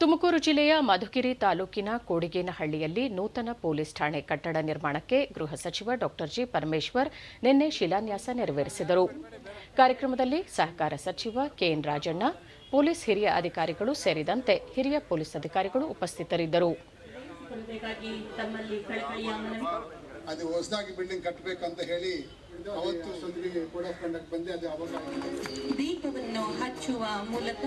ತುಮಕೂರು ಜಿಲ್ಲೆಯ ಮಧುಗಿರಿ ತಾಲೂಕಿನ ಕೋಡಿಗೇನಹಳ್ಳಿಯಲ್ಲಿ ನೂತನ ಪೊಲೀಸ್ ಠಾಣೆ ಕಟ್ಟಡ ನಿರ್ಮಾಣಕ್ಕೆ ಗೃಹ ಸಚಿವ ಡಾ ಜಿ ಪರಮೇಶ್ವರ್ ನಿನ್ನೆ ಶಿಲಾನ್ಯಾಸ ನೆರವೇರಿಸಿದರು. ಕಾರ್ಯಕ್ರಮದಲ್ಲಿ ಸಹಕಾರ ಸಚಿವ ಕೆಎನ್ ರಾಜಣ್ಣ ಪೊಲೀಸ್ ಹಿರಿಯ ಅಧಿಕಾರಿಗಳು ಸೇರಿದಂತೆ ಹಿರಿಯ ಪೊಲೀಸ್ ಅಧಿಕಾರಿಗಳು ಉಪಸ್ಥಿತರಿದ್ದರು. ಅದು ಹೊಸದಾಗಿ ಬಿಲ್ಡಿಂಗ್ ಕಟ್ಟಬೇಕಂತ ಹೇಳಿ ಅವತ್ತು ಬಂದೆ ಅದು ಹಚ್ಚುವ ಮೂಲಕ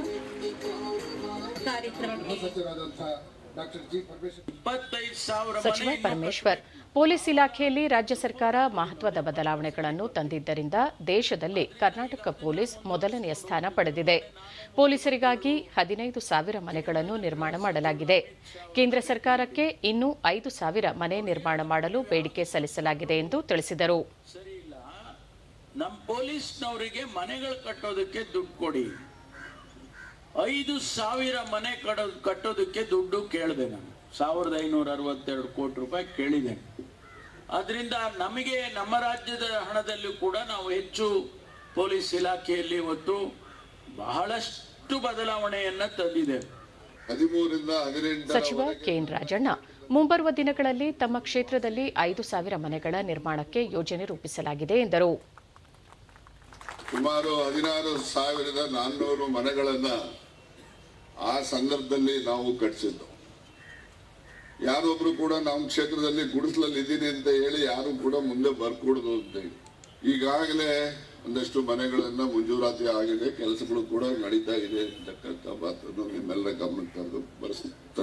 ಡಾಕ್ಟರ್ ಜಿ ಪರಮೇಶ್ವರ್ ಇಪ್ಪತ್ತೈದು ಸಾವಿರ ಸಚಿವ ಪರಮೇಶ್ವರ್ ಪೊಲೀಸ್ ಇಲಾಖೆಯಲ್ಲಿ ರಾಜ್ಯ ಸರ್ಕಾರ ಮಹತ್ವದ ಬದಲಾವಣೆಗಳನ್ನು ತಂದಿದ್ದರಿಂದ ದೇಶದಲ್ಲಿ ಕರ್ನಾಟಕ ಪೊಲೀಸ್ ಮೊದಲನೆಯ ಸ್ಥಾನ ಪಡೆದಿದೆ. ಪೊಲೀಸರಿಗಾಗಿ ಹದಿನೈದು ಸಾವಿರ ಮನೆಗಳನ್ನು ನಿರ್ಮಾಣ ಮಾಡಲಾಗಿದೆ. ಕೇಂದ್ರ ಸರ್ಕಾರಕ್ಕೆ ಇನ್ನೂ ಐದು ಸಾವಿರ ಮನೆ ನಿರ್ಮಾಣ ಮಾಡಲು ಬೇಡಿಕೆ ಸಲ್ಲಿಸಲಾಗಿದೆ ಎಂದು ತಿಳಿಸಿದರು. ನಮ್ಮ ಪೊಲೀಸ್ನವರಿಗೆ ಮನೆಗಳು ಕಟ್ಟೋದಕ್ಕೆ ದುಡ್ಡು ಕೊಡಿ. ಐದು ಸಾವಿರ ಮನೆ ಕಡೋ ಕಟ್ಟೋದಕ್ಕೆ ದುಡ್ಡು ಕೇಳಿದೆ ನಾನು. ಸಾವಿರದ ಐನೂರ ಅರವತ್ತೆರಡು ಕೋಟಿ ರೂಪಾಯಿ ಕೇಳಿದೆ. ಅದರಿಂದ ನಮಗೆ ನಮ್ಮ ರಾಜ್ಯದ ಹಣದಲ್ಲೂ ಕೂಡ ನಾವು ಹೆಚ್ಚು ಪೊಲೀಸ್ ಇಲಾಖೆಯಲ್ಲಿ ಇವತ್ತು ಬಹಳಷ್ಟು ಬದಲಾವಣೆಯನ್ನ ತಂದಿದೆ. ಸಚಿವ ಕೆಎನ್ ರಾಜಣ್ಣ ಮುಂಬರುವ ದಿನಗಳಲ್ಲಿ ತಮ್ಮ ಕ್ಷೇತ್ರದಲ್ಲಿ ಐದು ಸಾವಿರ ಮನೆಗಳ ನಿರ್ಮಾಣಕ್ಕೆ ಯೋಜನೆ ರೂಪಿಸಲಾಗಿದೆ ಎಂದರು. ಸುಮಾರು ಹದಿನಾರು ಸಾವಿರದ ನಾನ್ನೂರು ಮನೆಗಳನ್ನ ಆ ಸಂದರ್ಭದಲ್ಲಿ ನಾವು ಕಟ್ಟಿಸಿದ್ದು ಯಾರೊಬ್ರು ಕೂಡ ನಮ್ಮ ಕ್ಷೇತ್ರದಲ್ಲಿ ಗುಡಿಸಲಲ್ಲಿ ಇದ್ದೀನಿ ಅಂತ ಹೇಳಿ ಯಾರು ಕೂಡ ಮುಂದೆ ಬರ್ಕೊಡುದು ಅಂತ. ಈಗಾಗಲೇ ಒಂದಷ್ಟು ಮನೆಗಳನ್ನ ಮಂಜೂರಾತಿ ಆಗಿದೆ, ಕೆಲಸಗಳು ಕೂಡ ನಡೀತಾ ಇದೆ ಅಂತಕ್ಕಂಥ ಮಾತನ್ನು ನಿಮ್ಮೆಲ್ಲರ ಗಮನಕ್ಕೆ ತರದು ಬರೆಸ್